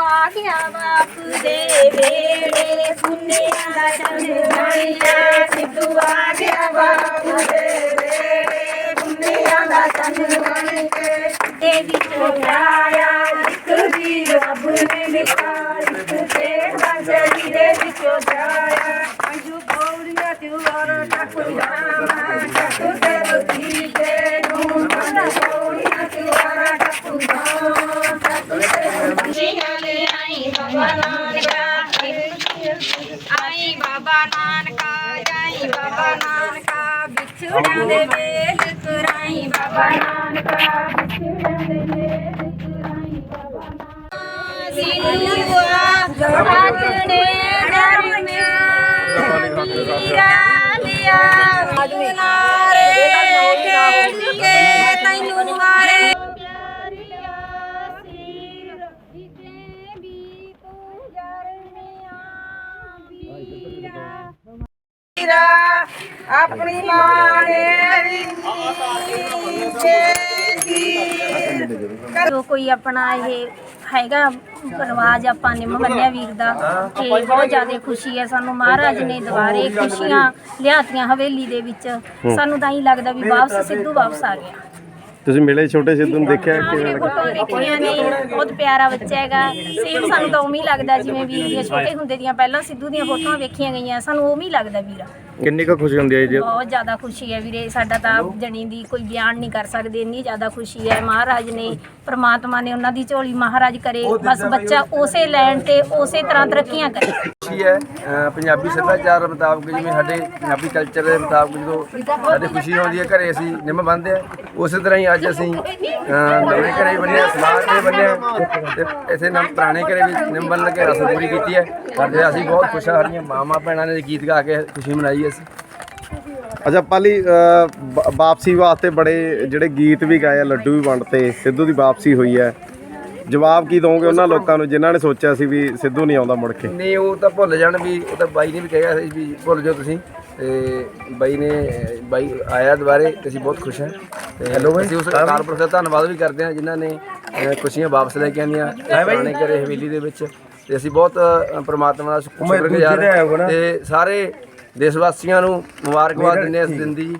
ਆ ਬਾਪ ਦੇ ਵੇੜੇ ਪੁੰਨਿਆਂ ਦਾ ਚੰਦ ਸਿੱਧੂ ਆ ਗਿਆ ਬਾਪ ਦੇ ਵੇੜੇ ਪੁੰਨਿਆਂ ਦਾ ਚੰਦ ਦੇਵੀ ਕੇ ਇੱਕ ਵੀ ਰੱਬ ਨੇ ਲਿਖਾ ਇੱਕ ਦੇ ਆਈ ਬਾਬਾ ਨਾਨਕਾ ਆਈ ਬਾਬਾ ਨਾਨਕਾ ਜਾਈ ਬਾਬਾ ਨਾਨਕਾ ਵਿਛੜਾਂ ਦੇ ਵੇਲ ਤੁਰਾਈ ਬਾਬਾ ਨਾਨਕਾ ਵਿਛੜਾਂ ਦੇ ਵੇਲ ਤੁਰਾਈ ਬਾਬਾ ਨਾਨਕਾ ਸਿਨੂਆ ਆਪਣੇ ਧਰਮਿਆ ਵੀਰਾ ਲਿਆ ਨਾਰੇ ਆਪਣੀ ਮਾਂ ਨੇ ਜੋ ਕੋਈ ਆਪਣਾ ਇਹ ਹੈਗਾ ਰਿਵਾਜ ਆਪਾਂ ਨੇ ਮੰਨਿਆ ਵੀਰ ਦਾ ਤੇ ਬਹੁਤ ਜ਼ਿਆਦਾ ਖੁਸ਼ੀ ਹੈ। ਸਾਨੂੰ ਮਹਾਰਾਜ ਨੇ ਦੁਬਾਰੇ ਖੁਸ਼ੀਆਂ ਲਿਆਤੀਆਂ ਹਵੇਲੀ ਦੇ ਵਿੱਚ। ਸਾਨੂੰ ਤਾਂ ਹੀ ਲੱਗਦਾ ਵੀ ਵਾਪਸ ਸਿੱਧੂ ਵਾਪਸ ਆ ਗਿਆ। ਤੁਸੀਂ ਮਿਲੇ ਛੋਟੇ ਸਿੱਧੂ ਨੂੰ ਦੇਖਿਆ ਕਿਵੇਂ ਆਪਣੇ ਲੱਗਾ? ਫੋਟੋ ਦੇਖੀਆਂ ਨੇ ਬਹੁਤ ਪਿਆਰਾ ਬੱਚਾ ਹੈਗਾ। ਸੇਮ ਸਾਨੂੰ ਤਾਂ ਉਵੇਂ ਹੀ ਲੱਗਦਾ ਜਿਵੇਂ ਵੀਰ ਦੀਆਂ ਛੋਟੇ ਹੁੰਦੇ ਦੀਆਂ ਪਹਿਲਾਂ ਸਿੱਧੂ ਦੀਆਂ ਫੋਟੋਆਂ ਵੇਖੀਆਂ ਗਈਆਂ ਸਾਨੂੰ ਉਵੇਂ ਹੀ ਲੱਗਦਾ ਵੀਰਾ। ਕਿੰਨੀ ਕੁ ਖੁਸ਼ੀ ਹੁੰਦੀ ਹੈ ਜੀ? ਬਹੁਤ ਜ਼ਿਆਦਾ ਖੁਸ਼ੀ ਹੈ ਵੀਰੇ ਸਾਡਾ ਤਾਂ ਜਣੀ ਦੀ ਕੋਈ ਬਿਆਨ ਨਹੀਂ ਕਰ ਸਕਦੇ ਇੰਨੀ ਜ਼ਿਆਦਾ ਖੁਸ਼ੀ ਹੈ। ਮਹਾਰਾਜ ਨੇ ਪ੍ਰਮਾਤਮਾ ਨੇ ਉਹਨਾਂ ਦੀ ਝੋਲੀ ਮਹਾਰਾਜ ਕਰੇ ਬਸ ਬੱਚਾ ਉਸੇ ਲੈਣ ਤੇ ਉਸੇ ਤਰ੍ਹਾਂ ਤਰੱਕੀਆਂ ਕਰੇ। ਖੁਸ਼ੀ ਹੈ ਅ, ਪੰਜਾਬੀ ਸੱਭਿਆਚਾਰ ਮੁਤਾਬਕ ਜਿਵੇਂ ਸਾਡੇ ਪੰਜਾਬੀ ਕਲਚਰ ਦੇ ਮੁਤਾਬਕ ਜਦੋਂ ਸਾਡੇ ਖੁਸ਼ੀ ਆਉਂਦੀ ਹੈ ਘਰੇ ਅਸੀਂ ਨਿੰਮ ਬੰਨਦੇ ਆ ਉਸੇ ਤਰ੍ਹਾਂ ਹੀ ਅੱਜ ਅਸੀਂ ਅ, ਨਵੇਂ ਘਰੇ ਬੰਨਿਆ ਸਮਾਜ ਦੇ ਬੰਨਿਆ ਤੇ ਇੱਥੇ ਨਮ ਪੁਰਾਣੇ ਘਰੇ ਵੀ ਨਿੰਮ ਬੰਨ੍ਹ ਕੇ ਰਸਮ ਪੂਰੀ ਕੀਤੀ ਹੈ। ਸਾਡੇ ਅਸੀਂ ਬਹੁਤ ਖੁਸ਼ ਹਾਂ ਸਾਡੀਆਂ ਮਾਵਾਂ ਭੈਣਾਂ ਨੇ ਗੀਤ ਗਾ ਕੇ ਖੁਸ਼ੀ ਮਨਾਈ ਅਸੀਂ। ਅੱਛਾ ਪਾਲੀ ਅ, ਵਾ- ਵਾਪਸੀ ਵਾਸਤੇ ਬੜੇ ਜਿਹੜੇ ਗੀਤ ਵੀ ਗਾਏ ਆ ਲੱਡੂ ਵੀ ਵੰਡਤੇ ਸਿੱਧੂ ਦੀ ਵਾਪਸੀ ਹੋਈ ਹੈ। ਜਵਾਬ ਕੀ ਦੋਗੇ ਉਹਨਾਂ ਲੋਕਾਂ ਨੂੰ ਜਿਨ੍ਹਾਂ ਨੇ ਸੋਚਿਆ ਸੀ ਵੀ ਸਿੱਧੂ ਨਹੀਂ ਆਉਂਦਾ ਮੁੜ ਕੇ? ਨਹੀਂ ਉਹ ਤਾਂ ਭੁੱਲ ਜਾਣ ਵੀ ਉਹ ਤਾਂ ਬਾਈ ਨੇ ਵੀ ਕਿਹਾ ਸੀ ਵੀ ਭੁੱਲ ਜਾਓ ਤੁਸੀਂ। ਤੇ ਬਾਈ ਨੇ ਬਾਈ ਆਇਆ ਦੁਬਾਰੇ ਤੇ ਅਸੀਂ ਬਹੁਤ ਖੁਸ਼ ਹਾਂ। ਤੇ ਹੈਲੋ ਬਾਈ ਅਸੀਂ ਉਸ ਕਾਰਪੋਰੇਟ ਦਾ ਧੰਨਵਾਦ ਵੀ ਕਰਦੇ ਹਾਂ ਜਿਨ੍ਹਾਂ ਨੇ ਖੁਸ਼ੀਆਂ ਵਾਪਸ ਲੈ ਕੇ ਆਂਦੀਆਂ ਪੁਰਾਣੇ ਘਰੇ ਹਵੇਲੀ ਦੇ ਵਿੱਚ। ਤੇ ਅਸੀਂ ਬਹੁਤ ਪ੍ਰਮਾਤਮਾ ਦਾ ਸ਼ੁਕਰਗੁਜ਼ਾਰ ਤੇ ਸਾਰੇ ਦੇਸ਼ ਵਾਸੀਆਂ ਨੂੰ ਮੁਬਾਰਕਬਾਦ ਦਿੰਦੇ ਹਾਂ ਇਸ ਦਿਨ ਦੀ।